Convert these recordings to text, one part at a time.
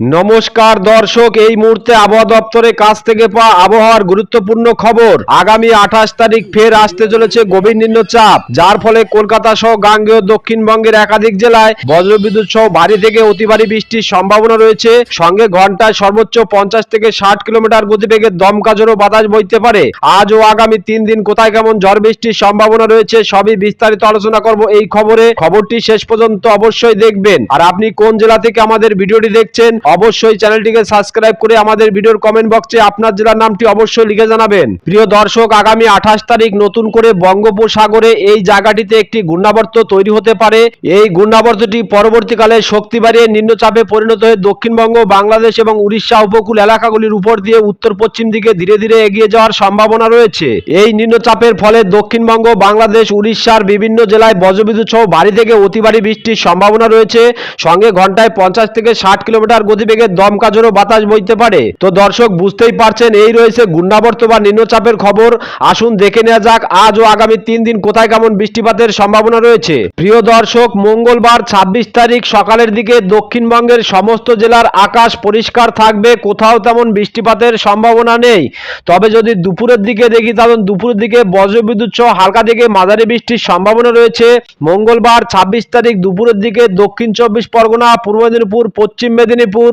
নমস্কার দর্শক, এই মুহূর্তে আবহাওয়া দপ্তরের কাছ থেকে পাওয়া আবহাওয়ার গুরুত্বপূর্ণ খবর। আগামী আঠাশ তারিখ ফের আসতে চলেছে গভীর নিম্নচাপ, যার ফলে কলকাতা সহ গাঙ্গেয় দক্ষিণবঙ্গের একাধিক জেলায় বজ্রবিদ্যুৎ সহ ভারী থেকে অতি ভারী বৃষ্টির সম্ভাবনা রয়েছে। সঙ্গে ঘন্টায় সর্বোচ্চ পঞ্চাশ থেকে ষাট কিলোমিটার গতিবেগে দমকা জোরো বাতাস বইতে পারে। আজ ও আগামী তিন দিন কোথায় কেমন ঝড় বৃষ্টির সম্ভাবনা রয়েছে, সবই বিস্তারিত আলোচনা করব এই খবরে। খবরটি শেষ পর্যন্ত অবশ্যই দেখবেন। আর আপনি কোন জেলা থেকে আমাদের ভিডিওটি দেখছেন অবশ্যই চ্যানেলটিকে সাবস্ক্রাইব করে আমাদের ভিডিওর কমেন্ট বক্সে আপনার জেলার নামটি অবশ্যই লিখে জানাবেন। প্রিয় দর্শক, আগামী আঠাশ তারিখ নতুন করে বঙ্গোপসাগরে এই জায়গাটিতে একটি ঘূর্ণাবর্ত তৈরি হতে পারে। এই ঘূর্ণাবর্তটি পরবর্তীকালে শক্তি বাড়িয়ে নিম্নচাপে পরিণত হয়ে দক্ষিণবঙ্গ, বাংলাদেশ এবং উড়িষ্যা উপকূল এলাকাগুলির উপর দিয়ে উত্তর পশ্চিম দিকে ধীরে ধীরে এগিয়ে যাওয়ার সম্ভাবনা রয়েছে। এই নিম্নচাপের ফলে দক্ষিণবঙ্গ, বাংলাদেশ, উড়িষ্যার বিভিন্ন জেলায় বজ্রবিদ্যুৎ সহ ভারী থেকে অতি ভারী বৃষ্টির সম্ভাবনা রয়েছে। সঙ্গে ঘন্টায় পঞ্চাশ থেকে ষাট কিলোমিটার গতিবেগে দমকা জোরো বাতাস বইতে পারে। তো দর্শক, বুঝতেই পারছেন, এই রয়েছে ঘূর্ণাবর্ত বা নিম্নচাপের খবর। আসুন দেখে নেওয়া যাক আজ ও আগামী তিন দিন কোথায় কেমন বৃষ্টিপাতের সম্ভাবনা রয়েছে। প্রিয় দর্শক, মঙ্গলবার ছাব্বিশ তারিখ সকালের দিকে দক্ষিণবঙ্গের সমস্ত জেলার আকাশ পরিষ্কার থাকবে, কোথাও তেমন বৃষ্টিপাতের সম্ভাবনা নেই। তবে যদি দুপুরের দিকে দেখি, তাহলে দুপুরের দিকে বজ্রবিদ্যুৎ সহ হালকা থেকে মাঝারি বৃষ্টির সম্ভাবনা রয়েছে। মঙ্গলবার ছাব্বিশ তারিখ দুপুরের দিকে দক্ষিণ চব্বিশ পরগনা, পূর্ব মেদিনীপুর, পশ্চিম মেদিনীপুর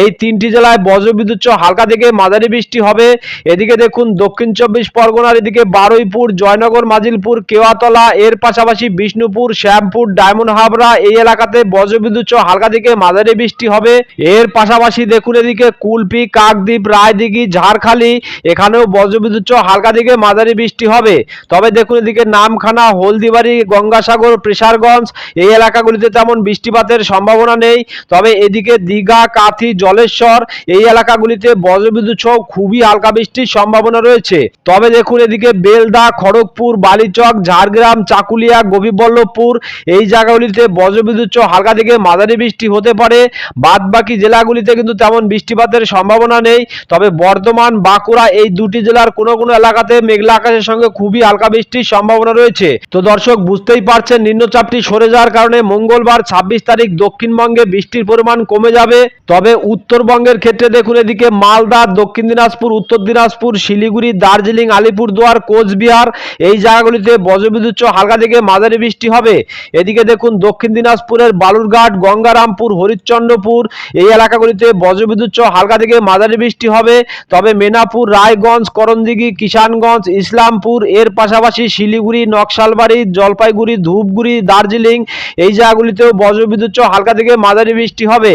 এই তিনটি জেলায় বজ্রবিদ্যুৎ হালকা থেকে মাঝারি বৃষ্টি হবে। এদিকে দেখুন, দক্ষিণ চব্বিশ পরগনার এদিকে বারুইপুর, জয়নগর, মাজিলপুর, কেওয়াতলা, এর পাশাপাশি বিষ্ণুপুর, শ্যামপুর, ডায়মন্ড হাবড়া এই এলাকাতে বজ্রবিদ্যুৎ হালকা থেকে মাঝারি বৃষ্টি হবে। এর পাশাপাশি দেখুন এদিকে কুলপি, কাকদ্বীপ, রায়দিঘি, ঝাড়খালি, এখানেও বজ্রবিদ্যুৎ হালকা থেকে মাঝারি বৃষ্টি হবে। তবে দেখুন এদিকে নামখানা, হলদিবাড়ি, গঙ্গাসাগর, প্রেসারগঞ্জ এই এলাকাগুলিতে তেমন বৃষ্টিপাতের সম্ভাবনা নেই। তবে এদিকে দীঘা কাথি, জলেশ্বর, এই এলাকাগুলিতে বজ্রবিদ্যুৎ সহ খুবই হালকা বৃষ্টির সম্ভাবনা রয়েছে। তবে দেখুন এদিকে বেলদা, খড়গপুর, বালিচক, ঝাড়গ্রাম, চাকুলিয়া গোপীবল্লভপুর এই জায়গাগুলিতে বজ্রবিদ্যুৎ সহ হালকা থেকে মাঝারি বৃষ্টি হতে পারে। বাদ বাকি জেলাগুলিতে কিন্তু তেমন বৃষ্টিপাতের সম্ভাবনা নেই। তবে বর্ধমান, বাঁকুড়া এই দুটি জেলার কোনো কোনো এলাকাতে মেঘলা আকাশের সঙ্গে খুবই হালকা বৃষ্টির সম্ভাবনা রয়েছে। তো দর্শক, বুঝতেই পারছেন, নিম্নচাপটি সরে যাওয়ার কারণে মঙ্গলবার ছাব্বিশ তারিখ দক্ষিণবঙ্গে বৃষ্টির পরিমাণ কমে যাবে। তবে উত্তরবঙ্গের ক্ষেত্রে দেখুন এদিকে মালদা, দক্ষিণ দিনাজপুর, উত্তর দিনাজপুর, শিলিগুড়ি, দার্জিলিং, আলিপুরদুয়ার, কোচবিহার, এই জায়গাগুলিতে বজ্রবিদ্যুৎ হালকা থেকে মাঝারি বৃষ্টি হবে। এদিকে দেখুন দক্ষিণ দিনাজপুরের বালুরঘাট, গঙ্গারামপুর, হরিশ্চন্দ্রপুর, এই এলাকাগুলিতে বজ্রবিদ্যুৎ হালকা থেকে মাঝারি বৃষ্টি হবে। তবে মেনাপুর রায়গঞ্জ, করণদিঘি, কিষানগঞ্জ, ইসলামপুর, এর পাশাপাশি শিলিগুড়ি, নকশালবাড়ি, জলপাইগুড়ি, ধূপগুড়ি, দার্জিলিং, এই জায়গাগুলিতেও বজ্রবিদ্যুৎ হালকা থেকে মাঝারি বৃষ্টি হবে।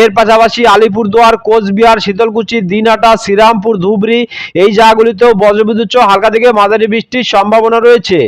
এর পাশাপাশি আলিপুরদুয়ার, কোচবিহার, শীতলকুচি, দিনহাটা, শ্রীরামপুর, ধুবড়ি, এই জায়গাগুলিতেও বজ্রবিদ্যুৎ সহ হালকা থেকে মাঝারি বৃষ্টির সম্ভাবনা রয়েছে।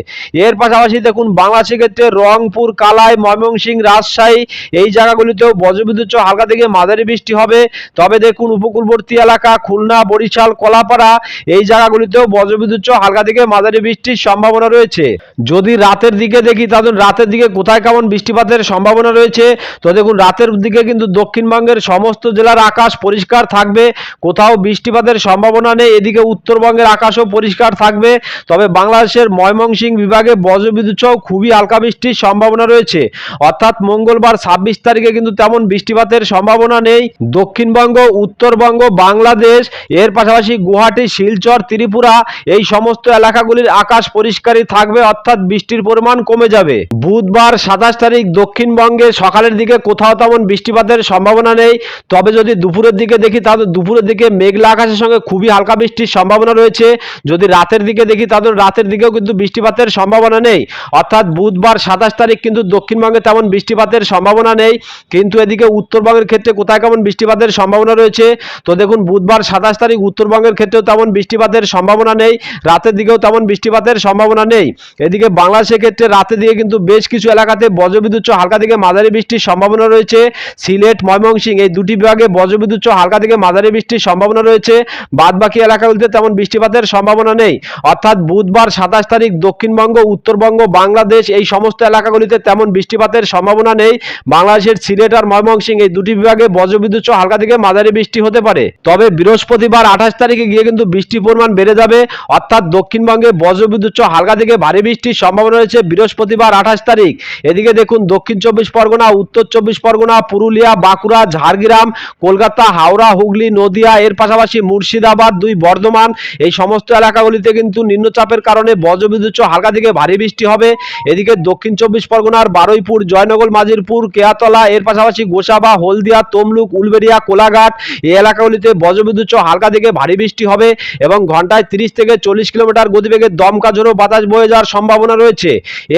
এর পাশাপাশি দেখুন, বাংলাদেশের ক্ষেত্রে রংপুর, কালাই, ময়মনসিংহ, রাজশাহী এই জায়গাগুলিতেও বজ্রবিদ্যুৎ সহ হালকা থেকে মাঝারি বৃষ্টি হবে। তবে দেখুন, উপকূলবর্তী এলাকা, খুলনা, বরিশাল, কলাপাড়া এই জায়গাগুলিতেও বজ্রবিদ্যুৎ সহ হালকা থেকে মাঝারি বৃষ্টির সম্ভাবনা রয়েছে। যদি রাতের দিকে দেখি, তাহলে রাতের দিকে কোথায় কেমন বৃষ্টিপাতের সম্ভাবনা রয়েছে? তো দেখুন, রাতের দিকে কিন্তু দক্ষিণবঙ্গের সমস্ত জেলার আকাশ পরিষ্কার থাকবে, কোথাও বৃষ্টিপাতের সম্ভাবনা নেই, এদিকে উত্তরবঙ্গের আকাশও পরিষ্কার থাকবে, তবে বাংলাদেশের ময়মনসিংহ বিভাগে বজ্রবিদ্যুৎ সহ খুবই হালকা বৃষ্টির সম্ভাবনা রয়েছে। অর্থাৎ মঙ্গলবার ছাব্বিশ তারিখে কিন্তু তেমন বৃষ্টিপাতের সম্ভাবনা নেই। দক্ষিণবঙ্গ, উত্তরবঙ্গ, বাংলাদেশ, এর পাশাপাশি গুয়াহাটি, শিলচর, ত্রিপুরা, এই সমস্ত এলাকাগুলির আকাশ পরিষ্কারই থাকবে, অর্থাৎ বৃষ্টির পরিমাণ কমে যাবে। বুধবার সাতাশ তারিখ দক্ষিণবঙ্গে সকালের দিকে কোথাও তেমন বৃষ্টিপাতের সম্ভাবনা নেই তবে যদি দুপুরের দিকে দেখি তাহলে দুপুরের দিকে মেঘলা আকাশের সঙ্গে খুবই হালকা বৃষ্টির সম্ভাবনা রয়েছে। যদি রাতের দিকে দেখি তাহলে রাতের দিকেও কিন্তু বৃষ্টিপাতের সম্ভাবনা নেই। অর্থাৎ বুধবার সাতাশ তারিখ কিন্তু দক্ষিণবঙ্গে তেমন বৃষ্টিপাতের সম্ভাবনা নেই। কিন্তু এদিকে উত্তরবঙ্গের ক্ষেত্রে কোথায় কেমন বৃষ্টিপাতের সম্ভাবনা রয়েছে? তো দেখুন, বুধবার সাতাশ তারিখ উত্তরবঙ্গের ক্ষেত্রেও তেমন বৃষ্টিপাতের সম্ভাবনা নেই। রাতের দিকেও তেমন বৃষ্টিপাতের সম্ভাবনা নেই। এদিকে বাংলাদেশের ক্ষেত্রে রাতের দিকে কিন্তু বেশ কিছু এলাকাতে বজ্রবিদ্যুৎ হালকা থেকে মাঝারি বৃষ্টির সম্ভাবনা রয়েছে। সিলেট, ময়মনসিংহ এই দুটি বিভাগে বজ্রবিদ্যুৎ সহ হালকা থেকে মাঝারি বৃষ্টির সম্ভাবনা রয়েছে। বাদ বাকি এলাকাগুলিতে তেমন বৃষ্টিপাতের সম্ভাবনা নেই। অর্থাৎ বুধবার সাতাশ তারিখ দক্ষিণবঙ্গ, উত্তরবঙ্গ, বাংলাদেশ এই সমস্ত এলাকাগুলিতে তেমন বৃষ্টিপাতের সম্ভাবনা নেই। বাংলাদেশের সিলেট আর ময়মনসিংহ এই দুটি বিভাগে বজ্রবিদ্যুৎ সহ হালকা থেকে মাঝারি বৃষ্টি হতে পারে। তবে বৃহস্পতিবার আঠাশ তারিখে গিয়ে কিন্তু বৃষ্টির পরিমাণ বেড়ে যাবে। অর্থাৎ দক্ষিণবঙ্গে বজ্রবিদ্যুৎ সহ হালকা থেকে ভারী বৃষ্টির সম্ভাবনা রয়েছে বৃহস্পতিবার আঠাশ তারিখ। এদিকে দেখুন দক্ষিণ চব্বিশ পরগনা, উত্তর চব্বিশ পরগনা, পুরুলিয়া, বাঁকুড়া, ঝাড়গ্রাম ঝাড়গ্রাম কলকাতা, হাওড়া, হুগলি, নদিয়া, এর পাশাপাশি মুর্শিদাবাদ, দুই বর্ধমান। এই সমস্ত এলাকাগুলিতে কিন্তু নিম্নচাপের কারণে বজ্রবিদ্যুৎ হালকা থেকে ভারী বৃষ্টি হবে। এদিকে দক্ষিণ চব্বিশ পরগনার বারুইপুর, জয়নগর, মাজিরপুর, কেয়াতলা, এর পাশাপাশি গোসাবা, হলদিয়া, তমলুক, উলবেড়িয়া, কোলাঘাট এই এলাকাগুলিতে বজ্রবিদ্যুৎ হালকা থেকে ভারী বৃষ্টি হবে এবং ঘন্টায় তিরিশ থেকে চল্লিশ কিলোমিটার গতিবেগে দমকা ঝোড়ো বাতাস বয়ে যাওয়ার সম্ভাবনা রয়েছে।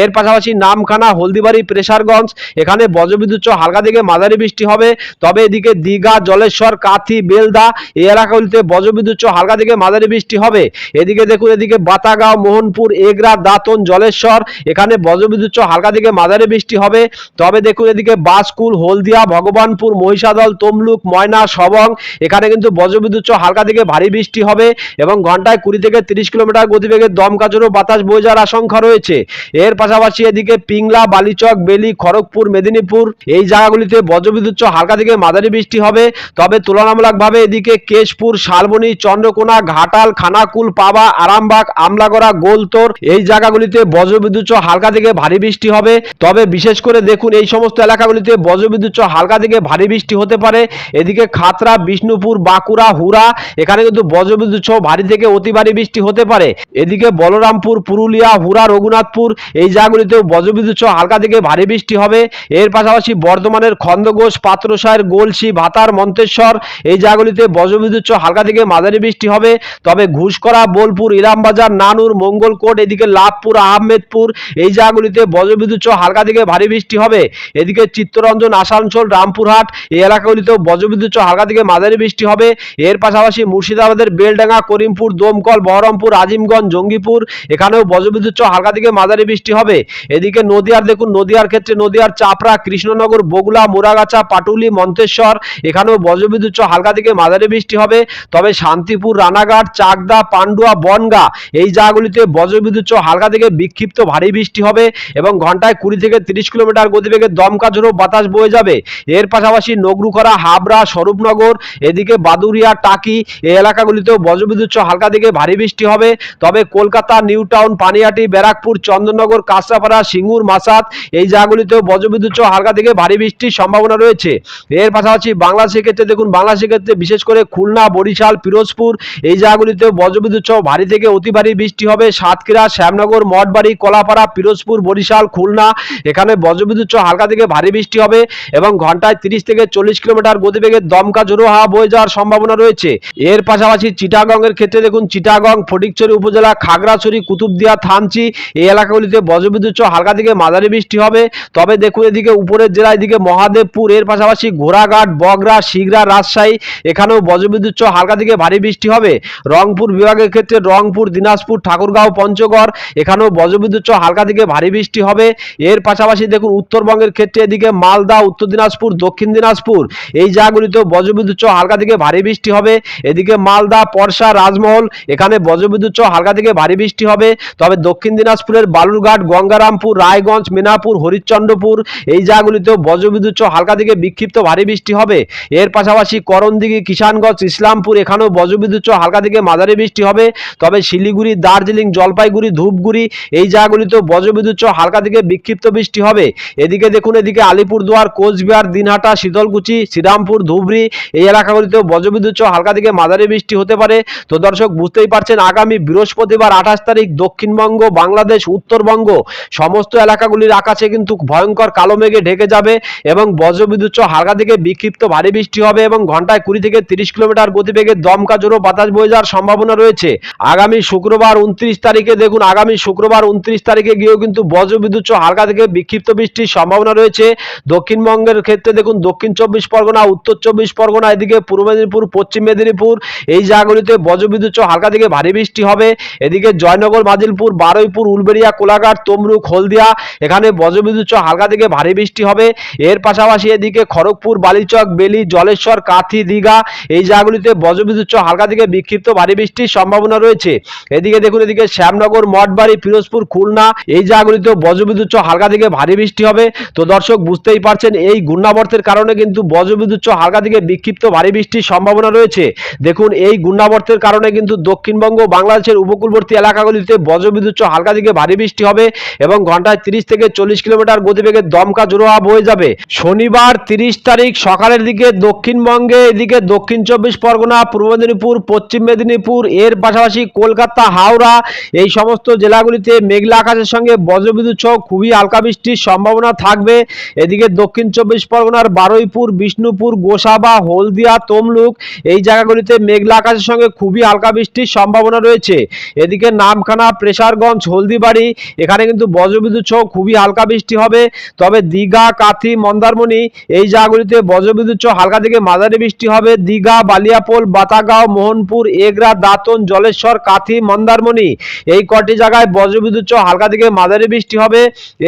এর পাশাপাশি নামখানা, হলদিবাড়ি, প্রেসারগঞ্জ, এখানে বজ্রবিদ্যুৎ হালকা থেকে মাঝারি বৃষ্টি হবে। তবে এদিকে দীঘা, জলেশ্বর, কাথি, বেলদা এই এলাকাগুলিতে বজ্রবিদ্যুৎ হালকা থেকে মাঝারি বৃষ্টি হবে। এদিকে দেখুন, এদিকে বাতাগাঁও, মোহনপুর, এগরা, দাঁতন, জলেশ্বর, এখানে বজ্রবিদ্যুৎ হালকা থেকে মাঝারি বৃষ্টি হবে। তবে দেখুন, এদিকে বাসকুল হলদিয়া, ভগবানপুর, মহিষাদল, তমলুক, ময়না, সবং, এখানে কিন্তু বজ্রবিদ্যুৎ হালকা থেকে ভারী বৃষ্টি হবে এবং ঘন্টায় কুড়ি থেকে তিরিশ কিলোমিটার গতিবেগে দমকা ঝোড়ো বাতাস বয়ে যাওয়ার আশঙ্কা রয়েছে। এর পাশাপাশি এদিকে পিংলা, বালিচক, বেলি, খড়গপুর, মেদিনীপুর এই জায়গাগুলিতে বজ্রবিদ্যুৎ হালকা থেকে মাঝারি বৃষ্টি হবে। তবে তুলনামূলকভাবে এদিকে কেশপুর, শালবনী, চন্দ্রকোনা, ঘাটাল, খানাকুল, পাবা, আরামবাগ, আমলাগড়া, গোলতোর এই জায়গাগুলিতে বজ্রবিদ্যুৎ হালকা থেকে ভারী বৃষ্টি হবে। তবে বিশেষ করে দেখুন, এই সমস্ত এলাকাগুলিতে বজ্রবিদ্যুৎ হালকা থেকে ভারী বৃষ্টি হতে পারে। এদিকে খাতরা বিষ্ণুপুর, বাঁকুড়া হুরা এখানে কিন্তু বজ্রবিদ্যুৎ ভারী থেকে অতি ভারী বৃষ্টি হতে পারে। এদিকে বলরামপুর, পুরুলিয়া হুরা রঘুনাথপুর এই জায়গাগুলিতেও বজ্রবিদ্যুৎ হালকা থেকে ভারী বৃষ্টি হবে। এর পাশাপাশি বর্ধমানের খন্দঘোষ পাত্রসায়ের গোলসি ভাতার, মন্তেশ্বর, এই জায়গাগুলিতে বজ্রবিদ্যুৎ হালকা থেকে মাঝারি বৃষ্টি হবে। তবে ঘুষকরা, বোলপুর ইরামবাজার নানুর, মঙ্গলকোট, এদিকে লাভপুর, আহমেদপুর, এই জায়গাগুলিতে বজ্রবিদ্যুৎ হালকা থেকে ভারী বৃষ্টি হবে। এদিকে চিত্তরঞ্জন, আসানসোল, রামপুরহাট, এই এলাকাগুলিতেও বজ্রবিদ্যুৎ হালকা থেকে মাঝারি বৃষ্টি হবে। এর পাশাপাশি মুর্শিদাবাদের বেলডাঙ্গা, করিমপুর, দমকল, বহরমপুর আজিমগঞ্জ জঙ্গিপুর, এখানেও বজ্রবিদ্যুৎ হালকা থেকে মাঝারি বৃষ্টি হবে। এদিকে নদিয়ার, দেখুন, নদিয়ার ক্ষেত্রে নদিয়ার চাপড়া, কৃষ্ণনগর বগুলা মোরাগাছা, পাটুলি, মন্তেশ্বর এখানেও বজ্রবিদ্যুৎ সহ হালকা থেকে মাঝারি বৃষ্টি হবে। তবে শান্তিপুর, রানাঘাট, চাকদা, পান্ডুয়া, বনগা এই জায়গাগুলিতে বজ্রবিদ্যুৎ সহ হালকা থেকে বিক্ষিপ্ত ভারী বৃষ্টি হবে এবং ঘন্টায় কুড়ি থেকে তিরিশ কিলোমিটার গতিবেগে দমকা ঝোড়ো বাতাস বয়ে যাবে। এর পাশাপাশি নগরুখরা, হাবড়া, স্বরূপনগর, এদিকে বাদুরিয়া টাকি এই এলাকাগুলিতেও বজ্রবিদ্যুৎ সহ হালকা থেকে ভারী বৃষ্টি হবে। তবে কলকাতা নিউ টাউন পানিহাটি ব্যারাকপুর, চন্দননগর, কাঁচরাপাড়া, সিঙ্গুর মাসাত এই জায়গাগুলিতেও বজ্রবিদ্যুৎ সহ হালকা থেকে ভারী বৃষ্টির সম্ভাবনা রয়েছে। এর পাশাপাশি বাংলাদেশের ক্ষেত্রে দেখুন, বাংলাদেশের ক্ষেত্রে বিশেষ করে খুলনা, বরিশাল, পিরোজপুর, এই জায়গাগুলিতেও বজ্রবিদ্যুৎ সহ ভারী থেকে অতি ভারী বৃষ্টি হবে। সাতক্ষীরা, শ্যামনগর, মঠবাড়ি, কলাপাড়া, পিরোজপুর, বরিশাল, খুলনা, এখানে বজ্রবিদ্যুৎ সহ হালকা থেকে ভারী বৃষ্টি হবে এবং ঘন্টায় তিরিশ থেকে চল্লিশ কিলোমিটার গতিবেগে দমকা জোরো হাওয়া বয়ে যাওয়ার সম্ভাবনা রয়েছে। এর পাশাপাশি চিটাগং এর ক্ষেত্রে দেখুন, চিটাগং, ফটিকছড়ি উপজেলা, খাগড়াছড়ি, কুতুবদিয়া, থানচি, এই এলাকাগুলিতে বজ্রবিদ্যুৎ সহ হালকা থেকে মাঝারি বৃষ্টি হবে। তবে দেখুন, এদিকে উপরের জেলা এদিকে মহাদেবপুর, এর পাশাপাশি ঘোড়াঘাট বগরা, শিগরা, রাজশাহী, এখানেও বজ্রবিদ্যুৎ সহ হালকা থেকে ভারী বৃষ্টি হবে। রংপুর বিভাগের ক্ষেত্রে রংপুর, দিনাজপুর, ঠাকুরগাঁও, পঞ্চগড়, এখানেও বজ্রবিদ্যুৎ সহ হালকা থেকে ভারী বৃষ্টি হবে। এর পাশাপাশি দেখুন, উত্তরবঙ্গের ক্ষেত্রে এদিকে মালদা, উত্তর দিনাজপুর, দক্ষিণ দিনাজপুর, এই জায়গাগুলিতেও বজ্রবিদ্যুৎ সহ হালকা থেকে ভারী বৃষ্টি হবে। এদিকে মালদা, পরশা, রাজমহল, এখানে বজ্রবিদ্যুৎ সহ হালকা থেকে ভারী বৃষ্টি হবে। তবে দক্ষিণ দিনাজপুরের বালুরঘাট, গঙ্গারামপুর, রায়গঞ্জ, মিনাপুর, হরিশ্চন্দ্রপুর, এই জায়গাগুলিতেও বজ্রবিদ্যুৎ সহ হালকা থেকে বিক্ষিপ্ত ভারী বৃষ্টি হবে। এর পাশাপাশি করণদিঘি, কিষানগঞ্জ, ইসলামপুর, এখানেও বজ্রবিদ্যুৎ হালকা থেকে মাঝারি বৃষ্টি হবে। তবে শিলিগুড়ি, দার্জিলিং, জলপাইগুড়ি, ধূপগুড়ি এই জায়গাগুলিতেও বজ্রবিদ্যুৎ হালকা থেকে বিক্ষিপ্ত বৃষ্টি হবে। এদিকে দেখুন, এদিকে আলিপুরদুয়ার, কোচবিহার, দিনহাটা, শীতলকুচি, শ্রীরামপুর, ধুবড়ি এই এলাকাগুলিতেও বজ্রবিদ্যুৎ হালকা থেকে মাঝারি বৃষ্টি হতে পারে। তো দর্শক, বুঝতেই পারছেন, আগামী বৃহস্পতিবার আঠাশ তারিখ দক্ষিণবঙ্গ, বাংলাদেশ, উত্তরবঙ্গ সমস্ত এলাকাগুলির আকাশে কিন্তু ভয়ঙ্কর কালো মেঘে ঢেকে যাবে এবং বজ্রবিদ্যুৎ হালকা থেকে বিক্ষিপ্ত ভারী বৃষ্টি হবে এবং ঘন্টায় কুড়ি থেকে তিরিশ কিলোমিটার গতিবেগে দমকা জোরো বাতাস বয়ে যাওয়ার সম্ভাবনা রয়েছে। আগামী শুক্রবার উনত্রিশ তারিখে দেখুন, আগামী শুক্রবার উনত্রিশ তারিখে গিয়েও কিন্তু বজ্রবিদ্যুৎ হালকা থেকে বিক্ষিপ্ত বৃষ্টির সম্ভাবনা রয়েছে। দক্ষিণবঙ্গের ক্ষেত্রে দেখুন, দক্ষিণ চব্বিশ পরগনা, উত্তর চব্বিশ পরগনা, এদিকে পূর্ব মেদিনীপুর, পশ্চিম মেদিনীপুর, এই জায়গাগুলিতে বজ্রবিদ্যুৎ হালকা থেকে ভারী বৃষ্টি হবে। এদিকে জয়নগর, মাজিলপুর, বারুইপুর, উলবেড়িয়া, কোলাঘাট তমরুক হলদিয়া, এখানে বজ্রবিদ্যুৎ হালকা থেকে ভারী বৃষ্টি হবে। এর পাশাপাশি এদিকে খড়গপুর বালিচক বেলি, জলেশ্বর, কাথি, দীঘা এই জায়গাগুলিতে বজ্রবিদ্যুৎ হালকা থেকে বিক্ষিপ্ত ভারী বৃষ্টির সম্ভাবনা রয়েছে। এদিকে দেখুন, এদিকে শ্যামনগর, মঠবাড়ি, পিরোজপুর, খুলনা এই জায়গাগুলিতেও বজ্রবিদ্যুৎ হালকা থেকে ভারী বৃষ্টি হবে। তো দর্শক, বুঝতেই পারছেন, এই ঘূর্ণাবর্তের কারণে কিন্তু বজ্রবিদ্যুৎ হালকা থেকে বিক্ষিপ্ত ভারী বৃষ্টির সম্ভাবনা রয়েছে। দেখুন, এই ঘূর্ণাবর্তের কারণে কিন্তু দক্ষিণবঙ্গ বাংলাদেশের উপকূলবর্তী এলাকাগুলিতে বজ্রবিদ্যুৎ হালকা থেকে ভারী বৃষ্টি হবে এবং ঘন্টায় তিরিশ থেকে চল্লিশ কিলোমিটার গতিবেগে দমকা জোড়া বয়ে যাবে। শনিবার তিরিশ তারিখ সকালের দিকে দক্ষিণবঙ্গে, এদিকে দক্ষিণ চব্বিশ পরগনা, পূর্ব মেদিনীপুর, পশ্চিম মেদিনীপুর, এর পাশাপাশি কলকাতা, হাওড়া, এই সমস্ত জেলাগুলিতে মেঘলা আকাশের সঙ্গে বজ্রবিদ্যুৎ সহ খুবই হালকা বৃষ্টির সম্ভাবনা থাকবে। এদিকে দক্ষিণ চব্বিশ পরগনার বারুইপুর, বিষ্ণুপুর, গোসাবা, হলদিয়া, তমলুক, এই জায়গাগুলিতে মেঘলা আকাশের সঙ্গে খুবই হালকা বৃষ্টির সম্ভাবনা রয়েছে। এদিকে নামখানা, প্রেসারগঞ্জ, হলদিবাড়ি, এখানে কিন্তু বজ্রবিদ্যুৎ সহ খুবই হালকা বৃষ্টি হবে। তবে দীঘা, কাথি, মন্দারমণি এই জায়গাগুলিতে বজ্রবিদ্যুৎ সহ হালকা থেকে মাঝারি বৃষ্টি হবে। দীঘা, বালিয়াপোল, বাতাগাঁও, মোহনপুর, এগরা, দাঁতন, জলেশ্বর, কাথি, মন্দারমণি এই কটি জায়গায় বজ্রবিদ্যুৎ সহ হালকা থেকে মাঝারি বৃষ্টি হবে।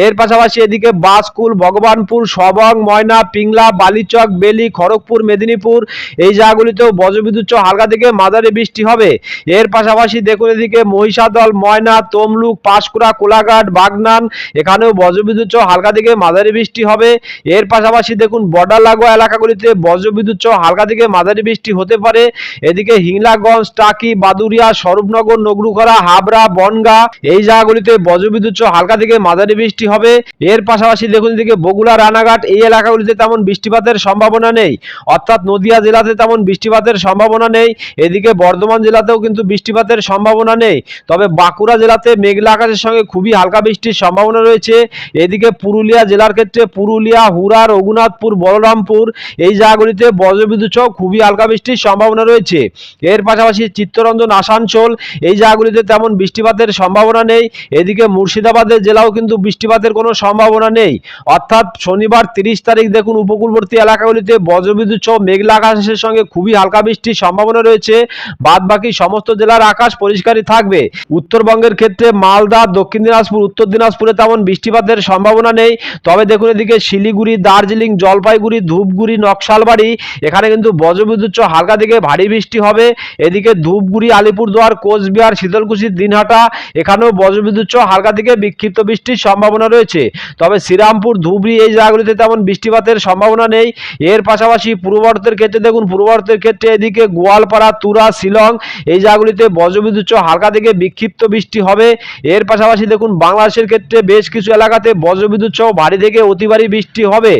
এর পাশাপাশি এদিকে বাসকুল, ভগবানপুর, সবং, ময়না, পিংলা, বালিচক, বেলি, খড়গপুর, মেদিনীপুর এই জায়গাগুলিতেও বজ্রবিদ্যুৎ সহ হালকা থেকে মাঝারি বৃষ্টি হবে। এর পাশাপাশি দেখুন এদিকে মহিষাদল, ময়না, তমলুক, পাঁশকুড়া, কোলাঘাট, বাগনান এখানেও বজ্রবিদ্যুৎ সহ হালকা থেকে মাঝারি বৃষ্টি হবে। এর পাশাপাশি দেখুন বর্ডার লাগোয়া এলাকাগুলিতে বজ্রবিদ্যুৎ সহ হালকা থেকে মাঝারি বৃষ্টি হতে পারে। এদিকে হিংলাগঞ্জ, টাকি বাদুরিয়া স্বরূপনগর, নগরুখরা, হাবড়া, বনগা এই জায়গাগুলিতে বজ্রবিদ্যুৎ সহ হালকা থেকে মাঝারি বৃষ্টি হবে। এর পাশাপাশি দেখুন এদিকে বগুড়া, রানাঘাট এই এলাকাগুলিতে তেমন বৃষ্টিপাতের সম্ভাবনা নেই। অর্থাৎ নদিয়া জেলাতে তেমন বৃষ্টিপাতের সম্ভাবনা নেই। এদিকে বর্ধমান জেলাতেও কিন্তু বৃষ্টিপাতের সম্ভাবনা নেই। তবে বাঁকুড়া জেলাতে মেঘলা আকাশের সঙ্গে খুবই হালকা বৃষ্টির সম্ভাবনা রয়েছে। এদিকে পুরুলিয়া জেলার ক্ষেত্রে পুরুলিয়া, হুড়া, রঘুনাথপুর, বলরামপুর এই জায়গাগুলিতে বজ্রবিদ্যুৎ সহ খুবই হালকা বৃষ্টির সম্ভাবনা রয়েছে। এর পাশাপাশি চিত্তরঞ্জন, আসানসোল, এই জায়গাগুলিতে তেমন বৃষ্টিপাতের সম্ভাবনা নেই। এদিকে মুর্শিদাবাদের জেলাও কিন্তু বৃষ্টিপাতের কোনো সম্ভাবনা নেই। অর্থাৎ শনিবার তিরিশ তারিখ দেখুন, উপকূলবর্তী এলাকাগুলিতে বজ্রবিদ্যুৎ সহ মেঘলা আকাশের সঙ্গে খুবই হালকা বৃষ্টির সম্ভাবনা রয়েছে। বাদ বাকি সমস্ত জেলার আকাশ পরিষ্কারই থাকবে। উত্তরবঙ্গের ক্ষেত্রে মালদা, দক্ষিণ দিনাজপুর, উত্তর দিনাজপুরে তেমন বৃষ্টিপাতের সম্ভাবনা নেই। তবে দেখুন, এদিকে শিলিগুড়ি, দার্জিলিং, জলপাইগুড়ি, ধূপগুড়ি নকশালবাড়ি, এখানে কিন্তু বজ্রবিদ্যুৎ হালকা থেকে ভারী বৃষ্টি হবে। এদিকে ধূপগুড়ি, আলিপুরদুয়ার, কোচবিহার, শীতলকুচি, দিনহাটা, এখানেও বজ্রবিদ্যুৎ হালকা থেকে বিক্ষিপ্ত বৃষ্টির সম্ভাবনা রয়েছে। তবে শ্রীরামপুর, ধুবড়ি এই জায়গাগুলিতে তেমন বৃষ্টিপাতের সম্ভাবনা নেই। এর পাশাপাশি পূর্ব ভারতের ক্ষেত্রে দেখুন পূর্ব ভারতের ক্ষেত্রে এদিকে গোয়ালপাড়া, তুরা, শিলং এই জায়গাগুলিতে বজ্রবিদ্যুৎ হালকা থেকে বিক্ষিপ্ত বৃষ্টি হবে। এর পাশাপাশি দেখুন, বাংলাদেশের ক্ষেত্রে বেশ কিছু এলাকাতে বজ্রবিদ্যুৎ সহ ভারী থেকে অতি ভারী বৃষ্টি হবে।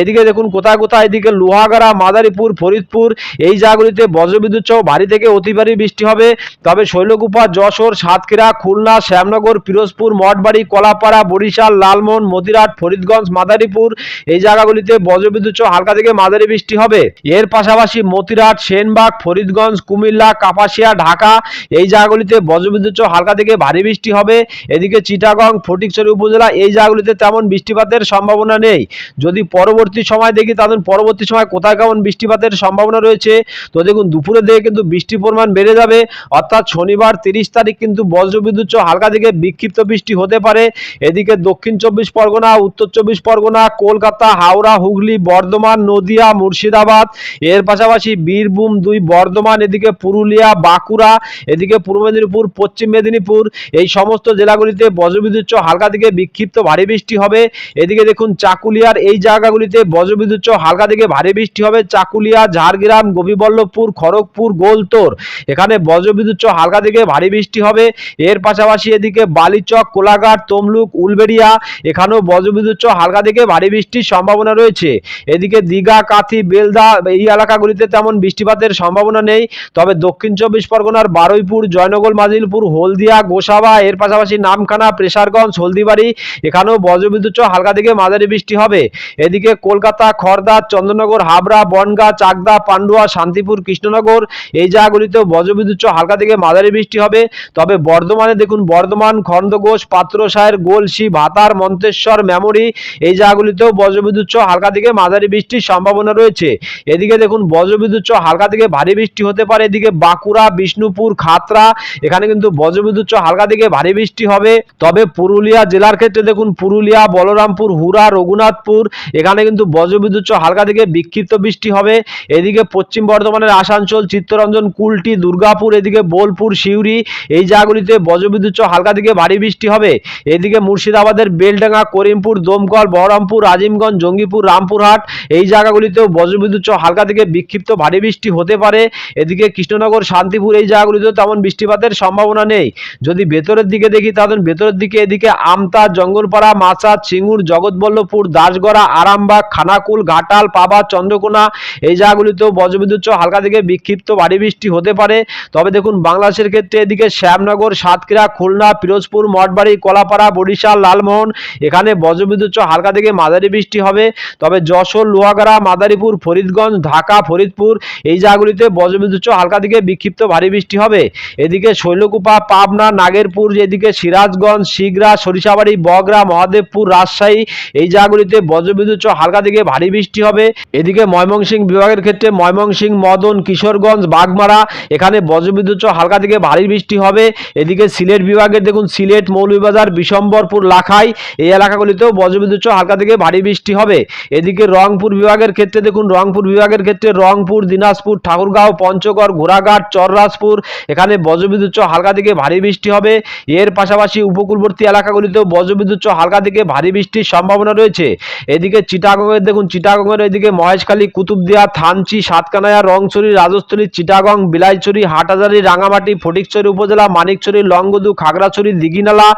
এদিকে দেখুন, কোথায় কোথায় এদিকে লোহাগাড়া, মাদারীপুর, ফরিদপুর, এই জায়গাগুলিতে বজ্রবিদ্যুৎ সহ ভারী থেকে অতি ভারী বৃষ্টি হবে। তবে শৈলকুপা, যশোর, সাতক্ষীরা, খুলনা, শ্যামনগর, পিরোজপুর, মঠবাড়ি, কলাপাড়া, বরিশাল, লালমোহন, মতিরাট, ফরিদগঞ্জ, মাদারীপুর, এই জায়গাগুলিতে বজ্রবিদ্যুৎ সহ হালকা থেকে মাঝারি বৃষ্টি হবে। এর পাশাপাশি মতিরাট, সেনবাগ, ফরিদগঞ্জ, কুমিল্লা, কাপাসিয়া, ঢাকা, এই জায়গাগুলিতে বজ্রবিদ্যুৎ সহ হালকা থেকে ভারী বৃষ্টি হবে। এদিকে চিটাগং, ফটিকছড়ি উপজেলা, এই জায়গাগুলিতে তেমন বৃষ্টিপাতের সম্ভাবনা নেই। যদি পরবর্তী সময় দেখি তাদের পরবর্তী সময় কোথায় কেমন বৃষ্টিপাতের সম্ভাবনা রয়েছে? তো দেখুন দুপুরের দিকে কিন্তু বৃষ্টির পরিমাণ বেড়ে যাবে। অর্থাৎ শনিবার তিরিশ তারিখ কিন্তু বজ্রবিদ্যুৎ হালকা থেকে বিক্ষিপ্ত বৃষ্টি হতে পারে। এদিকে দক্ষিণ চব্বিশ পরগনা, উত্তর চব্বিশ পরগনা, কলকাতা, হাওড়া, হুগলি, বর্ধমান, নদিয়া, মুর্শিদাবাদ, এর পাশাপাশি বীরভূম দুই, বর্ধমান, এদিকে পুরুলিয়া, বাঁকুড়া, এদিকে পূর্ব মেদিনীপুর, পশ্চিম মেদিনীপুর, এই সমস্ত জেলাগুলিতে বজ্রবিদ্যুৎ হালকা থেকে বিক্ষিপ্ত ভারী বৃষ্টি হবে। এদিকে দেখুন, চাকুলিয়ার এই জায়গাগুলিতে বজ্রবিদ্যুৎ হালকা থেকে ভারী বৃষ্টি হবে। চাকুলিয়া, ঝাড়গ্রাম, গোপীবল্লভপুর, খড়গপুর, গোলতোর। এখানে বজ্রবিদ্যুৎ হালকা থেকে ভারী বৃষ্টি হবে। এর পাশাপাশি এদিকে বালিচক, কোলাঘাট, তমলুক, উলবেড়িয়া, এখানেও বজ্রবিদ্যুৎ হালকা থেকে ভারী বৃষ্টির সম্ভাবনা রয়েছে। এদিকে দীঘা, কাথি, বেলদা এই এলাকাগুলিতে তেমন বৃষ্টিপাতের সম্ভাবনা নেই। তবে দক্ষিণ চব্বিশ পরগনার বারুইপুর, জয়নগর, মাজিলপুর, হলদিয়া, গোসাবা, এর পাশাপাশি নামখানা, প্রেসারগঞ্জ, হলদিবাড়ি, এখানেও বজ্রবিদ্যুৎ হালকা থেকে মাঝারি বৃষ্টি হবে। এদিকে কলকাতা খড়দা চন্দ্রনগর, হাবড়া, বনগা, চাকদা, পান্ডুয়া, শান্তিপুর, কৃষ্ণনগর, এই জায়গাগুলিতেও বজ্রবিদ্যুৎ হালকা থেকে মাঝারি বৃষ্টি হবে। তবে বর্ধমানে দেখুন, বর্ধমান খণ্ডঘোষ পাত্রসায়ের গোলসি, ভাতার, মন্তেশ্বর, মেমরি, এই জায়গাগুলিতেও বজ্রবিদ্যুৎ হালকা থেকে মাঝারি বৃষ্টির সম্ভাবনা রয়েছে। এদিকে দেখুন, বজ্রবিদ্যুৎ হালকা থেকে ভারী বৃষ্টি হতে পারে। এদিকে বাঁকুড়া, বিষ্ণুপুর খাতরা এখানে কিন্তু বজ্রবিদ্যুৎ হালকা থেকে ভারী বৃষ্টি হবে। তবে পুরুলিয়া জেলার ক্ষেত্রে দেখুন, পুরুলিয়া, বলরামপুর হুরা রঘুনাথপুর, এখানে কিন্তু বজ্রবিদ্যুৎ হালকা থেকে বিক্ষিপ্ত বৃষ্টি হবে। এদিকে পশ্চিম বর্ধমানের আসানসোল, চিত্তরঞ্জন, কুলটি, দুর্গাপুর, এদিকে বোলপুর, সিউড়ি, এই জায়গাগুলিতে বজ্রবিদ্যুৎ হালকা থেকে ভারী বৃষ্টি হবে। এদিকে মুর্শিদাবাদের বেলডাঙ্গা, করিমপুর, দমকল, বহরমপুর, আজিমগঞ্জ, জঙ্গিপুর, রামপুরহাট, এই জায়গাগুলিতেও বজ্রবিদ্যুৎ হালকা থেকে বিক্ষিপ্ত ভারী বৃষ্টি হতে পারে। এদিকে কৃষ্ণনগর, শান্তিপুর, এই জায়গাগুলিতেও তেমন বৃষ্টিপাতের সম্ভাবনা নেই। যদি ভেতরের দিকে দেখি, তাহলে ভেতরের দিকে এদিকে আমতা, জঙ্গলপাড়া মাছা চিঙ্গুর জগৎবল্লভপুর, দাসগড়া, আরামবাগ, খানাকুল, ঘাটাল বরিশাল পাবা, চন্দ্রকোনা, এই জায়গাগুলিতেও বজ্রবিদ্যুৎ হালকা থেকে বিক্ষিপ্ত ভারী বৃষ্টি হতে পারে। তবে দেখুন, বাংলাদেশের ক্ষেত্রে এদিকে শ্যামনগর, সাতক্ষীরা, খুলনা, পিরোজপুর, মঠবাড়ি, কলাপাড়া, বরিশাল, লালমোহন, এখানে বজ্রবিদ্যুৎ হালকা থেকে মাঝারি বৃষ্টি হবে। তবে যশোর, লোহাগাড়া, মাদারীপুর, ফরিদগঞ্জ, ঢাকা, ফরিদপুর, এই জায়গাগুলিতে বজ্রবিদ্যুৎ হালকা থেকে বিক্ষিপ্ত ভারী বৃষ্টি হবে। এদিকে শৈলকুপা, পাবনা, নাগেরপুর, এদিকে সিরাজগঞ্জ, শিগরা, সরিষাবাড়ি বগরা মহাদেবপুর, রাজশাহী, এই জায়গাগুলিতে বজ্রবিদ্যুৎ হালকা থেকে ভারী বৃষ্টি হবে। এদিকে ময়মনসিংহ বিভাগের ক্ষেত্রে ময়মনসিংহ, মদন, কিশোরগঞ্জ, বাগমারা, এখানে বজ্রবিদ্যুৎ হালকা থেকে ভারী বৃষ্টি হবে। এদিকে সিলেট বিভাগের দেখুন, সিলেট, মৌলভীবাজার, বিশম্বরপুর, লাখাই এই এলাকাগুলিতেও বজ্রবিদ্যুৎ হালকা থেকে ভারী বৃষ্টি হবে। এদিকে রংপুর বিভাগের ক্ষেত্রে দেখুন, রংপুর বিভাগের ক্ষেত্রে রংপুর, দিনাজপুর, ঠাকুরগাঁও, পঞ্চগড়, ঘোড়াঘাট, চররাজপুর, এখানে বজ্রবিদ্যুৎ হালকা থেকে ভারী বৃষ্টি হবে। এর পাশাপাশি উপকূলবর্তী এলাকাগুলিতেও বজ্রবিদ্যুৎ হালকা থেকে ভারী বৃষ্টির সম্ভাবনা রয়েছে। এদিকে চিটাগংয়ের দেখুন, চিটাগংয়ের এদিকে মহেশখালী, কুতুবদিয়া, থানচি, সাতকানায়া, রংছড়ি, রাজস্থলী, চিটাগং, বিলাইছড়ি, হাটহাজারি, রাঙামাটি, ফটিকছড়ি উপজেলা, মানিকছড়ি, লংগদু, খাগড়াছড়ি দিঘিনালা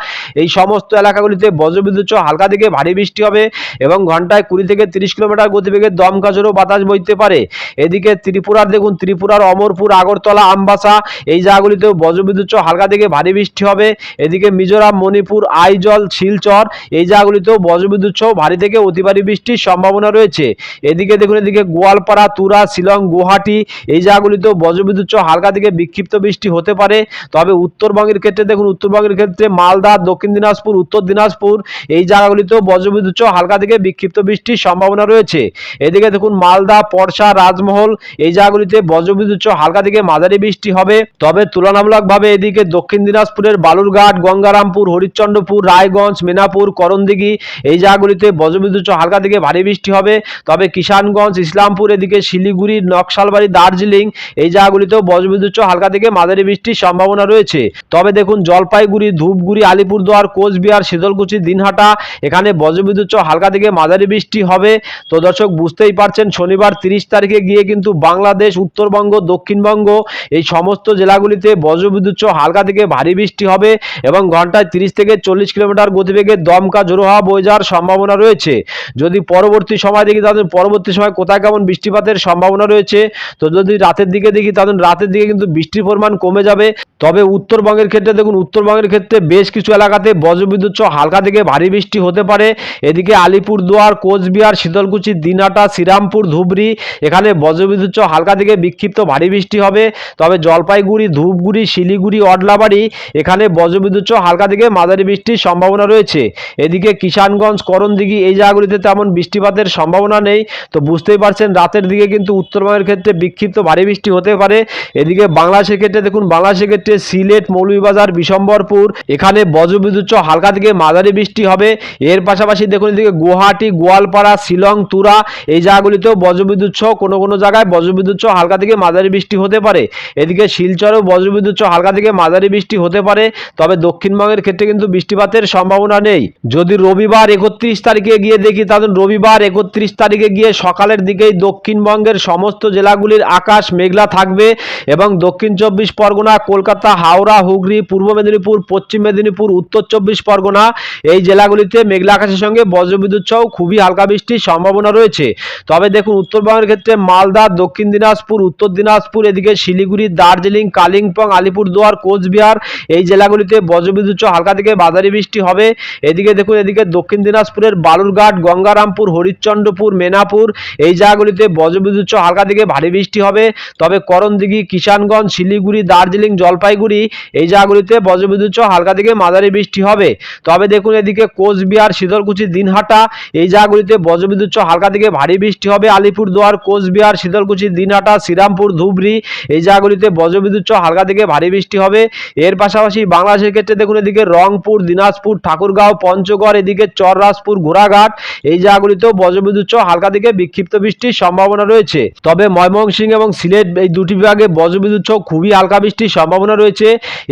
এই সমস্ত এলাকাগুলিতে বজ্রবিদ্যুৎ হালকা থেকে ভারী বৃষ্টি হবে এবং ঘন্টায় কুড়ি থেকে তিরিশ কিলোমিটার গতিবেগে দমকা ঝোড়ো বাতাস বইতে পারে। এদিকে ত্রিপুরার দেখুন, ত্রিপুরার অমরপুর, আগরতলা, আমবাসা এই জায়গাগুলিতেও বজ্রবিদ্যুৎ হালকা থেকে ভারী বৃষ্টি হবে। এদিকে মিজোরাম, মণিপুর, আইজল, শিলচর এই জায়গাগুলিতেও বজ্রবিদ্যুৎ ভারী থেকে অতি ভারী বৃষ্টির সম্ভাবনা রয়েছে। এদিকে দেখুন, এদিকে গোয়ালপাড়া, তুরা, শিলং, গুয়াহাটি, এই জায়গাগুলিতেও বজ্রবিদ্যুৎ সহ হালকা থেকে বিক্ষিপ্ত বৃষ্টি হতে পারে। তবে উত্তরবঙ্গের ক্ষেত্রে দেখুন, উত্তরবঙ্গের ক্ষেত্রে মালদা, দক্ষিণ দিনাজপুর, উত্তর দিনাজপুর, এই জায়গাগুলিতেও বজ্রবিদ্যুৎ সহ হালকা থেকে বিক্ষিপ্ত বৃষ্টির সম্ভাবনা রয়েছে। এদিকে দেখুন, মালদা পরশা রাজমহল, এই জায়গাগুলিতে বজ্রবিদ্যুৎ সহ হালকা থেকে মাঝারি বৃষ্টি হবে। তবে তুলনামূলকভাবে এদিকে দক্ষিণ দিনাজপুরের বালুরঘাট, গঙ্গারামপুর, হরিশ্চন্দ্রপুর, রায়গঞ্জ, মেনাপুর, করণদিঘি, এই জায়গাগুলিতে বজ্রবিদ্যুৎ সহ হালকা থেকে ভারী বৃষ্টি হবে। তবে কিষানগঞ্জ, ইসলামপুর, এদিকে শিলিগুড়ি, নকশালবাড়ি, দার্জিলিং এই জায়গাগুলিতেও বজ্রবিদ্যুৎ হালকা থেকে মাঝারি বৃষ্টির সম্ভাবনা রয়েছে। তবে দেখুন, জলপাইগুড়ি, ধূপগুড়ি, আলিপুরদুয়ার, কোচবিহার, শীতলকুচি, দিনহাটা, এখানে বজ্রবিদ্যুৎ হালকা থেকে মাঝারি বৃষ্টি হবে। তো দর্শক, বুঝতেই পারছেন, শনিবার তিরিশ তারিখে গিয়ে কিন্তু বাংলাদেশ, উত্তরবঙ্গ, দক্ষিণবঙ্গ এই সমস্ত জেলাগুলিতে বজ্রবিদ্যুৎ হালকা থেকে ভারী বৃষ্টি হবে এবং ঘন্টায় তিরিশ থেকে চল্লিশ কিলোমিটার গতিবেগে দমকা জোরো হওয়া বয়ে যাওয়ার সম্ভাবনা রয়েছে। যদি পরবর্তী সময় দেখি তাদের পরবর্তী সময় কোথায় কেমন বৃষ্টিপাতের সম্ভাবনা রয়েছে? তো যদি রাতের দিকে দেখি তাদের রাতের দিকে কিন্তু বৃষ্টির পরিমাণ কমে যাবে। তবে উত্তরবঙ্গের ক্ষেত্রে দেখুন, উত্তরবঙ্গের ক্ষেত্রে বেশ কিছু এলাকাতে বজ্রবিদ্যুৎ সহ হালকা থেকে ভারী বৃষ্টি হতে পারে। এদিকে আলিপুরদুয়ার, কোচবিহার, শীতলকুচি, দিনহাটা, শ্রীরামপুর, ধুবড়ি, এখানে বজ্রবিদ্যুৎ সহ হালকা থেকে বিক্ষিপ্ত ভারী বৃষ্টি হবে। তবে জলপাইগুড়ি, ধূপগুড়ি, শিলিগুড়ি, অডলাবাড়ি, এখানে বজ্রবিদ্যুৎ সহ হালকা থেকে মাঝারি বৃষ্টির সম্ভাবনা রয়েছে। এদিকে কিষানগঞ্জ, করণদিঘি, এই জায়গাগুলিতে তেমন বৃষ্টিপাতের সম্ভাবনা নেই। তো বুঝতেই পারছেন, রাতের দিকে কিন্তু উত্তরবঙ্গের ক্ষেত্রে বিক্ষিপ্ত ভারী বৃষ্টি হতে পারে। এদিকে বাংলাদেশের ক্ষেত্রে দেখুন, বাংলাদেশের ক্ষেত্রে সিলেট, মৌলভীবাজার, বিশম্বরপুর, এখানে বজ্রবিদ্যুৎ হালকা থেকে মাঝারি বৃষ্টি হবে। এর পাশাপাশি দেখুন, এদিকে গুয়াহাটি, গোয়ালপাড়া, শিলং, তুরা এই জায়গাগুলিতেও বজ্রবিদ্যুৎ কোনো কোনো জায়গায় বজ্রবিদ্যুৎ হালকা থেকে মাঝারি বৃষ্টি হতে পারে। এদিকে শিলচরেও বজ্রবিদ্যুৎ হালকা থেকে মাঝারি বৃষ্টি হতে পারে। তবে দক্ষিণবঙ্গের ক্ষেত্রে কিন্তু বৃষ্টিপাতের সম্ভাবনা নেই। যদি রবিবার একত্রিশ তারিখে গিয়ে দেখি, তাহলে রবিবার একত্রিশ তারিখে গিয়ে সকালের দিকেই দক্ষিণবঙ্গের সমস্ত জেলাগুলির আকাশ মেঘলা থাকবে এবং দক্ষিণ চব্বিশ পরগনা, কলকাতা, হাওড়া, হুগলি, পূর্ব মেদিনীপুর, পশ্চিম মেদিনীপুর, উত্তর চব্বিশ পরগনা এই জেলাগুলিতে মেঘলা আকাশের সঙ্গে বজ্রবিদ্যুৎ সহ খুবই হালকা বৃষ্টির সম্ভাবনা রয়েছে। তবে দেখুন, উত্তরবঙ্গের ক্ষেত্রে মালদা, দক্ষিণ দিনাজপুর, উত্তর দিনাজপুর, এদিকে শিলিগুড়ি, দার্জিলিং, কালিম্পং, আলিপুরদুয়ার, কোচবিহার এই জেলাগুলিতে বজ্রবিদ্যুৎ সহ হালকা থেকে বাজারি বৃষ্টি হবে। এদিকে দেখুন, এদিকে দক্ষিণ দিনাজপুরের বালুরঘাট, গঙ্গারামপুর, হরিশ্চন্দ্রপুর মেনাপুর এই জায়গাগুলিতে বজ্রবিদ্যুৎ সহ হালকা থেকে ভারী বৃষ্টি হবে। তবে করণদিঘি, কিষানগঞ্জ, শিলিগুড়ি, দার্জিলিং, জলপাইগুড়ি এই জায়গাগুলিতে বজ্রবিদ্যুৎ সহ হালকা থেকে মাঝারি বৃষ্টি হবে। তবে দেখুন এদিকে কোচবিহার শীতলকুচি দিনহাটা এই জায়গাগুলিতে বজ্রবিদ্যুৎ সহ হালকা থেকে ভারী বৃষ্টি হবে। আলিপুরদুয়ার, কোচবিহার শীতলকুচি দিনহাটা, শ্রীরামপুর, ধুবড়ি এই জায়গাগুলিতে বজ্রবিদ্যুৎ সহ হালকা থেকে ভারী বৃষ্টি হবে। এর পাশাপাশি বাংলাদেশের ক্ষেত্রে দেখুন এদিকে রংপুর, দিনাজপুর, ঠাকুরগাঁও, পঞ্চগড়, এদিকে চররাজপুর, ঘোড়াঘাট এই জায়গাগুলিতেও বজ্রবিদ্যুৎ সহ হালকা থেকে বিক্ষিপ্ত বৃষ্টির সম্ভাবনা রয়েছে। তবে ময়মনসিংহ এবং সিলেট এই দুটি বিভাগে বজ্রবিদ্যুৎ সহ খুবই হালকা বৃষ্টির সম্ভাবনা রয়েছে।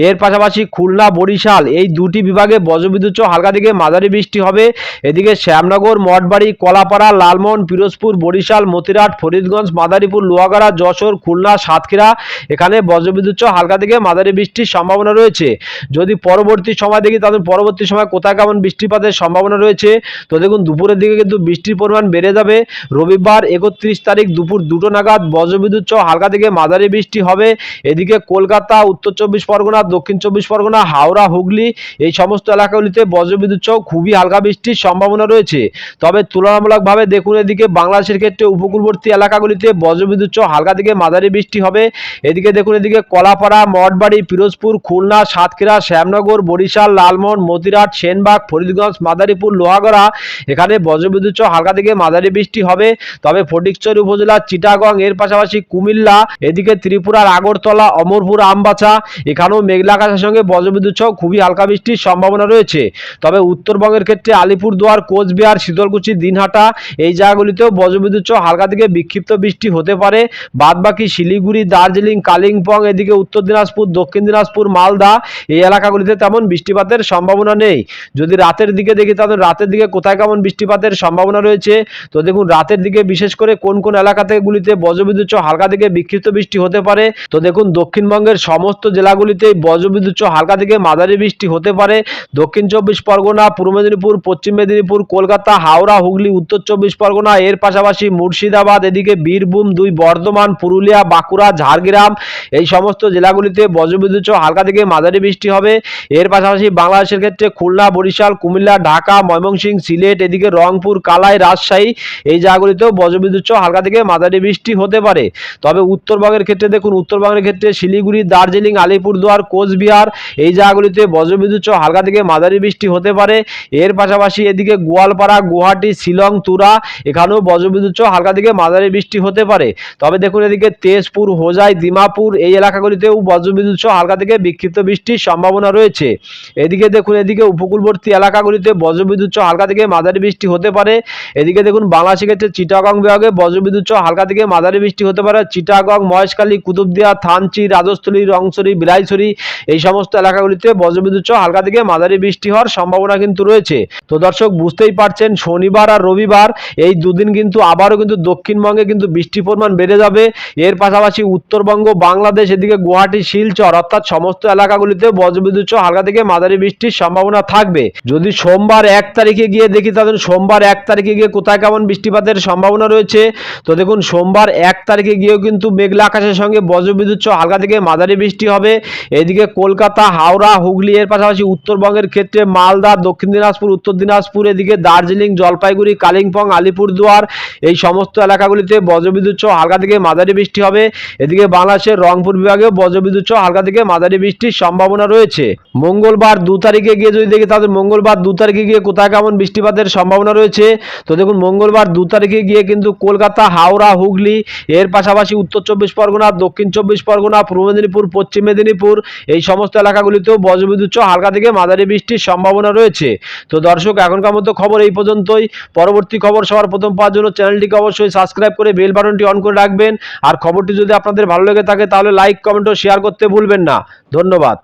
এর পাশাপাশি খুলনা, বরিশাল এই দুটি বিভাগে বজ্রবিদ্যুৎ সহ হালকা থেকে মাঝারি বৃষ্টি হবে। এদিকে শ্যামনগর, মঠবাড়ি, কলাপাড়া, লালমোহন, পিরোজপুর, বরিশাল, মতিরাট, ফরিদগঞ্জ, মাদারীপুর, লোহাগাড়া, যশোর, খুলনা, সাতক্ষীরা এখানে বজ্রবিদ্যুৎ সহ হালকা থেকে মাঝারি বৃষ্টির সম্ভাবনা রয়েছে। যদি পরবর্তী সময় দেখি তাদের পরবর্তী সময় কোথায় কেমন বৃষ্টিপাতের সম্ভাবনা রয়েছে, তো দেখুন দুপুরের দিকে কিন্তু বৃষ্টির পরিমাণ বেড়ে যাবে। রবিবার একত্রিশ তারিখ দুপুর দুটো নাগাদ বজ্রবিদ্যুৎ সহ হালকা থেকে মাঝারি বৃষ্টি হবে। এদিকে কলকাতা, উত্তর চব্বিশ পরগনা, দক্ষিণ চব্বিশ পরগনা, হাওড়া, হুগলি এই সমস্ত এলাকাগুলিতে বজ্রবিদ্যুৎ সহ খুবই হালকা বৃষ্টির সম্ভাবনা রয়েছে। তবে তুলনামূলকভাবে দেখুন এদিকে বাংলাদেশের ক্ষেত্রে উপকূলবর্তী এলাকাগুলিতে বজ্রবিদ্যুৎ সহ হালকা থেকে মাঝারি বৃষ্টি হবে। এদিকে দেখুন এদিকে কলাপাড়া, মঠবাড়ি, পিরোজপুর, খুলনা, সাতক্ষীরা, শ্যামনগর, বরিশাল, লালমোহন, মতিরাট, সেনবাগ, ফরিদগঞ্জ, মাদারীপুর, লোহাগড়া এখানে বজ্রবিদ্যুৎ সহ হালকা থেকে মাঝারি বৃষ্টি হবে। তবে ফটিকচর উপজেলার চিটাগং, এর পাশাপাশি কুমিল্লা, এদিকে ত্রিপুরার আগরতলা, অমরপুর, আমবাছা, এখানেও মেঘলা আকাশের সঙ্গে বজ্রবিদ্যুৎ সহ খুবই হালকা বৃষ্টির সম্ভাবনা রয়েছে। তবে উত্তরবঙ্গের ক্ষেত্রে আলিপুরদুয়ার, কোচবিহার, শীতলকুচি, দিনহাটা এই জায়গাগুলিতেও বজ্রবিদ্যুৎ সহ হালকা থেকে বিক্ষিপ্ত বৃষ্টি হতে পারে। বাদবাকি শিলিগুড়ি, দার্জিলিং, কালিম্পং, এদিকে উত্তর দিনাজপুর, দক্ষিণ দিনাজপুর, মালদা এই এলাকাগুলিতে তেমন বৃষ্টিপাতের সম্ভাবনা নেই। যদি রাতের দিকে দেখি তাহলে রাতের দিকে কোথায় কেমন বৃষ্টিপাতের সম্ভাবনা রয়েছে, তো দেখুন রাতের দিকে বিশেষ করে কোন কোন এলাকাতে গুলিতে বজ্রবিদ্যুৎ হালকা থেকে বিক্ষিপ্ত বৃষ্টি হতে পারে। তো দেখুন, দক্ষিণবঙ্গের সমস্ত জেলাগুলিতে বজ্রবিদ্যুৎ হালকা থেকে মাঝারি বৃষ্টি হতে পারে। দক্ষিণ চব্বিশ পরগনা, পূর্ব মেদিনীপুর, পশ্চিম মেদিনীপুর, কলকাতা, হাওড়া, হুগলি, উত্তর চব্বিশ পরগনা, এর পাশাপাশি মুর্শিদাবাদ, এদিকে বীরভূম, দুই বর্ধমান, পুরুলিয়া, বাঁকুড়া, ঝাড়গ্রাম, এই সমস্ত জেলাগুলিতে বজ্রবিদ্যুৎ হালকা থেকে মাঝারি বৃষ্টি হবে। এর পাশাপাশি বাংলাদেশের ক্ষেত্রে খুলনা, বরিশাল, কুমিল্লা, ঢাকা, ময়মনসিংহ, সিলেট, এদিকে রংপুর, কালাই, রাজশাহী, এই জায়গাগুলিতেও বজ্রবিদ্যুৎ সহ হালকা থেকে মাঝারি বৃষ্টি হতে পারে। তবে উত্তরবঙ্গের ক্ষেত্রে দেখুন উত্তরবঙ্গের ক্ষেত্রে শিলিগুড়ি, দার্জিলিং, আলিপুরদুয়ার, কোচবিহার এই জায়গাগুলিতে বজ্রবিদ্যুৎ সহ হালকা থেকে মাঝারি বৃষ্টি হতে পারে। এর পাশাপাশি এদিকে গোয়ালপাড়া, গুয়াহাটি, শিলং, তুরা এখানেও বজ্রবিদ্যুৎ সহ হালকা থেকে মাঝারি বৃষ্টি হতে পারে। তবে দেখুন, এদিকে তেজপুর, হোজাই দিমাপুর এই এলাকাগুলিতেও বজ্রবিদ্যুৎ সহ হালকা থেকে বিক্ষিপ্ত বৃষ্টির সম্ভাবনা রয়েছে। এদিকে দেখুন, এদিকে উপকূলবর্তী এলাকাগুলিতে বজ্রবিদ্যুৎ সহ হালকা থেকে মাঝারি বৃষ্টি হতে পারে। এদিকে দেখুন বাংলাদেশের ক্ষেত্রে চিটাগং বিভাগে বজ্রবিদ্যুৎ সহ হালকা থেকে মাঝারি বৃষ্টি হতে পারে। চিটাগং, মহেশখালী, কুতুবদিয়া, থানচি, রাজস্থলী, রংসরি, বিলাইছড়ি এই সমস্ত এলাকাগুলিতে বজ্রবিদ্যুৎ সহ হালকা থেকে মাঝারি বৃষ্টি হওয়ার সম্ভাবনা কিন্তু রয়েছে। তো দর্শক, বুঝতেই পারছেন, শনিবার আর রবিবার এই দুদিন কিন্তু আবারও কিন্তু দক্ষিণবঙ্গে কিন্তু বৃষ্টির পরিমাণ বেড়ে যাবে। এর পাশাপাশি উত্তরবঙ্গ, বাংলাদেশ, এদিকে গুয়াহাটি, শিলচর অর্থাৎ সমস্ত এলাকাগুলিতে বজ্রবিদ্যুৎ সহ হালকা থেকে মাঝারি বৃষ্টির সম্ভাবনা থাকবে। যদি সোমবার এক তারিখে গিয়ে দেখি, তাহলে সোমবার এক তারিখে গিয়ে কোথায় কেমন বৃষ্টিপাতের সম্ভাবনা রয়েছে। তো দেখুন, সোমবার এক তারিখে গিয়েও কিন্তু মেঘলা আকাশের সঙ্গে বজ্রবিদ্যুৎ হালকা থেকে মাঝারি বৃষ্টি হবে। এদিকে কলকাতা, হাওড়া, হুগলি, এর পাশাপাশি উত্তরবঙ্গের ক্ষেত্রে মালদা, দক্ষিণ দিনাজপুর, উত্তর দিনাজপুর, এদিকে দার্জিলিং, জলপাইগুড়ি, কালিম্পং, আলিপুরদুয়ার এই সমস্ত এলাকাগুলিতে বজ্রবিদ্যুৎ হালকা থেকে মাঝারি বৃষ্টি হবে। এদিকে বাংলাদেশের রংপুর বিভাগেও বজ্রবিদ্যুৎ হালকা থেকে মাঝারি বৃষ্টির সম্ভাবনা রয়েছে। মঙ্গলবার দু তারিখে গিয়ে যদি দেখি, তাহলে মঙ্গলবার দু তারিখে গিয়ে কোথায় কেমন বৃষ্টিপাতের সম্ভাবনা রয়েছে? তো দেখুন, মঙ্গলবার দু তারিখে গিয়ে কিন্তু কলকাতা, হাওড়া, হুগলি, এর পাশাপাশি উত্তর চব্বিশ পরগনা, দক্ষিণ চব্বিশ পরগনা, পূর্ব মেদিনীপুর, পশ্চিম মেদিনীপুর, এই সমস্ত এলাকাগুলিতেও বজ্রবিদ্যুৎ হালকা থেকে মাঝারি বৃষ্টির সম্ভাবনা রয়েছে। তো দর্শক, এখনকার মতো খবর এই পর্যন্তই। পরবর্তী খবর সবার প্রথম পাওয়ার জন্য চ্যানেলটিকে অবশ্যই সাবস্ক্রাইব করে বেল বাটনটি অন করে রাখবেন। আর খবরটি যদি আপনাদের ভালো লেগে থাকে, তাহলে লাইক, কমেন্ট ও শেয়ার করতে ভুলবেন না। ধন্যবাদ।